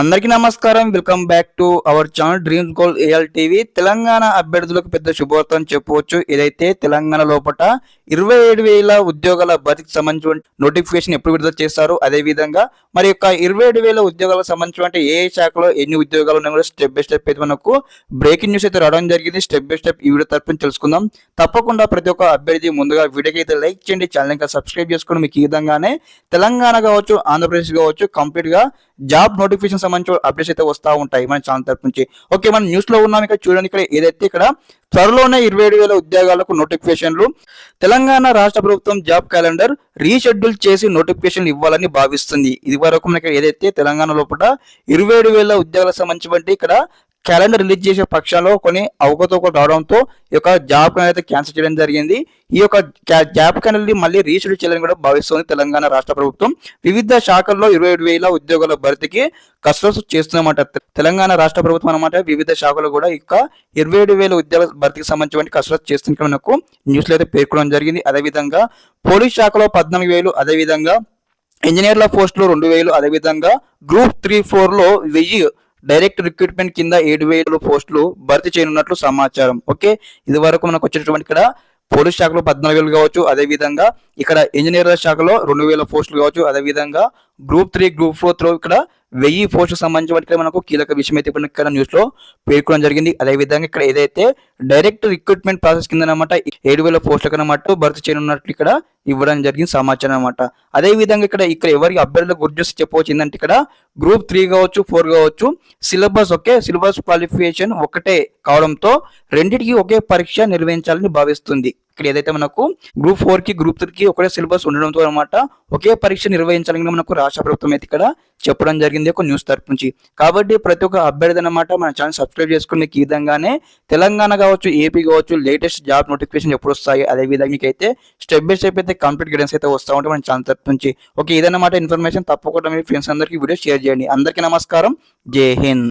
అందరికీ నమస్కారం. Welcome back to our channel dreams goal AL TV Telangana అభ్యర్థులకు పెద్ద శుభవార్త చెప్పవచ్చు. ఏదైతే తెలంగాణ లోపల ఇరవై ఏడు వేల ఉద్యోగాల భర్తీకి సంబంధించిన నోటిఫికేషన్ ఎప్పుడు విడుదల చేస్తారు అదే విధంగా మరి యొక్క ఇరవై ఏడు వేల ఉద్యోగాలకు సంబంధించిన ఏ శాఖలో ఎన్ని ఉద్యోగాలు ఉన్నాయో స్టెప్ బై స్టెప్ అయితే మనకు బ్రేకింగ్ న్యూస్ అయితే రావడం జరిగింది. స్టెప్ బై స్టెప్ ఈ వీడియో తరపున తెలుసుకుందాం. తప్పకుండా ప్రతి ఒక్క అభ్యర్థి ముందుగా వీడియోకి అయితే లైక్ చేయండి. ఛానల్ ఇంకా సబ్స్క్రైబ్ చేసుకుని మీకు ఈ విధంగానే తెలంగాణ కావచ్చు ఆంధ్రప్రదేశ్ కావచ్చు కంప్లీట్గా జాబ్ నోటిఫికేషన్ సంబంధించిన అప్డేట్స్ అయితే వస్తూ ఉంటాయి మన ఛానల్ తరపు నుంచి. ఓకే మనం న్యూస్లో ఉన్నాం. ఇక్కడ చూడండి ఇక్కడ ఏదైతే ఇక్కడ త్వరలోనే ఇరవై ఏడు వేల ఉద్యోగాలకు నోటిఫికేషన్లు తెలంగాణ తెలంగాణ రాష్ట్ర ప్రభుత్వం జాబ్ క్యాలెండర్ రీషెడ్యూల్ చేసి నోటిఫికేషన్ ఇవ్వాలని భావిస్తుంది. ఇది వరకు మనకి ఏదైతే తెలంగాణ లోపల ఇరవై ఏడు వేల ఉద్యోగాలకు సంబంధించి ఇక్కడ క్యాలెండర్ రిలీజ్ చేసే పక్షంలో కొన్ని అవకతవకలు రావడంతో ఈ యొక్క జాబ్ క్యాలెండర్ అయితే క్యాన్సిల్ చేయడం జరిగింది. ఈ యొక్క జాబ్ క్యాలెండర్ మళ్ళీ రీషెడ్యూల్ చేయాలని కూడా భావిస్తుంది తెలంగాణ రాష్ట్ర ప్రభుత్వం. వివిధ శాఖల్లో ఇరవై ఏడు వేల ఉద్యోగాల భర్తీకి కసరత్తు చేస్తున్నమాట తెలంగాణ రాష్ట్ర ప్రభుత్వం అన్నమాట. వివిధ శాఖలు కూడా ఇక ఇరవై ఏడు వేల ఉద్యోగాల భర్తీకి సంబంధించిన కసరత్తు చేస్తున్న మనకు న్యూస్లో అయితే పేర్కొనడం జరిగింది. అదేవిధంగా పోలీస్ శాఖలో పద్నాలుగు వేలు అదేవిధంగా ఇంజనీర్ల పోస్టులు రెండు వేలు అదేవిధంగా గ్రూప్ త్రీ ఫోర్లో వెయ్యి డైరెక్ట్ రిక్రూట్మెంట్ కింద ఏడు వేల పోస్టులు భర్తీ చేయనున్నట్లు సమాచారం. ఓకే? ఇది వరకు మనకు వచ్చేటటువంటి ఇక్కడ పోలీస్ శాఖలో పద్నాలుగు వేలు కావచ్చు. అదే విధంగా ఇక్కడ ఇంజనీర్ల శాఖలో రెండు వేల పోస్టులు కావచ్చు. అదే విధంగా గ్రూప్ త్రీ గ్రూప్ ఫోర్ త్రో ఇక్కడ వెయ్యి పోస్టులకు సంబంధించి వాటికి మనకు కీలక విషయం అయితే ఇప్పుడు ఇక్కడ న్యూస్లో పేర్కొనడం జరిగింది. అదే విధంగా ఇక్కడ ఏదైతే డైరెక్ట్ రిక్రూట్మెంట్ ప్రాసెస్ కింద అనమాట ఏడు వేల పోస్టులకు అనమాట భర్తీ చేయనున్నట్లు ఇక్కడ ఇవ్వడం జరిగింది సమాచారం అనమాట అదే విధంగా ఇక్కడ ఇక్కడ ఎవరికి అభ్యర్థులకు గుర్తు చెప్పవచ్చు. ఏంటంటే ఇక్కడ గ్రూప్ త్రీ కావచ్చు ఫోర్ కావచ్చు సిలబస్ ఒకే సిలబస్ క్వాలిఫికేషన్ ఒకటే కావడంతో రెండింటికి ఒకే పరీక్ష నిర్వహించాలని భావిస్తుంది. ఇక్కడ ఏదైతే మనకు గ్రూప్ ఫోర్కి గ్రూప్ త్రీ కి ఒకటే సిలబస్ ఉండడంతో అనమాట ఒకే పరీక్ష నిర్వహించాలని మనకు రాష్ట్ర ప్రభుత్వం అయితే ఇక్కడ చెప్పడం జరిగింది ఒక న్యూస్ తరపు నుంచి. కాబట్టి ప్రతి ఒక్క అభ్యర్థి అనమాట మన ఛానల్ సబ్స్క్రైబ్ చేసుకునే ఈ విధంగానే తెలంగాణ కావచ్చు ఏపీ కావచ్చు లేటెస్ట్ జాబ్ నోటిఫికేషన్ ఎప్పుడు వస్తాయి అదే విధంగా మీకు అయితే స్టెప్ బై స్టెప్ అయితే కంప్లీట్ గైడెన్స్ అయితే వస్తూ ఉంటాయి మన ఛానల్ తరపు నుంచి. ఓకే ఇదన్నమాట ఇన్ఫర్మేషన్ తప్పకుండా మీ ఫ్రెండ్స్ అందరికీ వీడియో షేర్ చేయండి. అందరికీ నమస్కారం. జై హింద్.